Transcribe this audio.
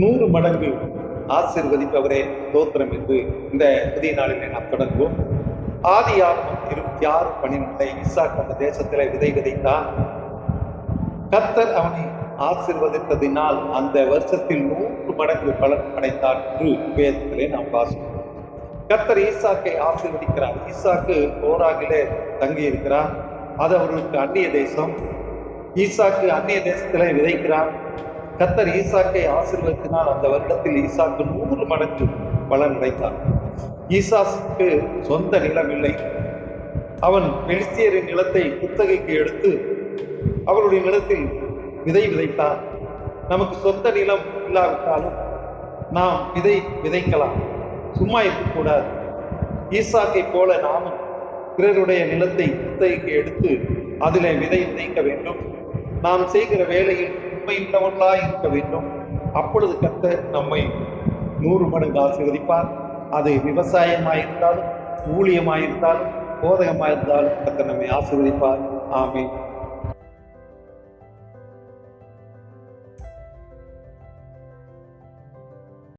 நூறு மடங்கு ஆசிர்வதிப்பவரே தோத்திரம் என்று இந்த புதிய நாளிலே நாம் தொடங்குவோம். ஆதி ஆகமம் இருபத்தி ஆறு பன்னிரெண்டை இசாக் அந்த தேசத்தில் விதை விதைத்தான். கத்தர் அவனை ஆசிர்வதித்ததினால் அந்த வருஷத்தில் நூறு மடங்கு பலன் அடைந்தான் என்று வேதத்திலே நாம் வாசிக்கிறோம் கத்தர் ஈசாக்கை ஆசீர்வதிக்கிறார். ஈசாக்கு ஓராகிலே தங்கி இருக்கிறார் அது அவர்களுக்கு அந்நிய தேசம். ஈசாக்கு அந்நிய தேசத்திலே விதைக்கிறார். கத்தர் ஈசாக்கை ஆசீர்வதித்தினால் அந்த வருடத்தில் ஈசாக்கு நூறு மடங்கு பலன் கிடைத்தார் ஈசாக்கு சொந்த நிலம் இல்லை. அவன் பெலிஸ்தியரின் நிலத்தை குத்தகைக்கு எடுத்து அவருடைய நிலத்தில் விதை விதைத்தான். நமக்கு சொந்த நிலம் இல்லாவிட்டாலும் நாம் விதை விதைக்கலாம். சும்மா இருக்கக்கூடாது. ஈசாக்கை போல நாமும் பிறருடைய நிலத்தை குத்தகைக்கு எடுத்து அதில் விதை விதைக்க வேண்டும். நாம் செய்கிற வேலையில் உண்மையுள்ளவர்களாய் இருக்க வேண்டும். அப்பொழுது கத்த நம்மை நூறு மடங்கு ஆசீர்வதிப்பார் அது விவசாயமாயிருந்தாலும் ஊழியமாயிருந்தாலும் போதகமாயிருந்தாலும் கத்த நம்மை ஆசீர்வதிப்பார். ஆமென்.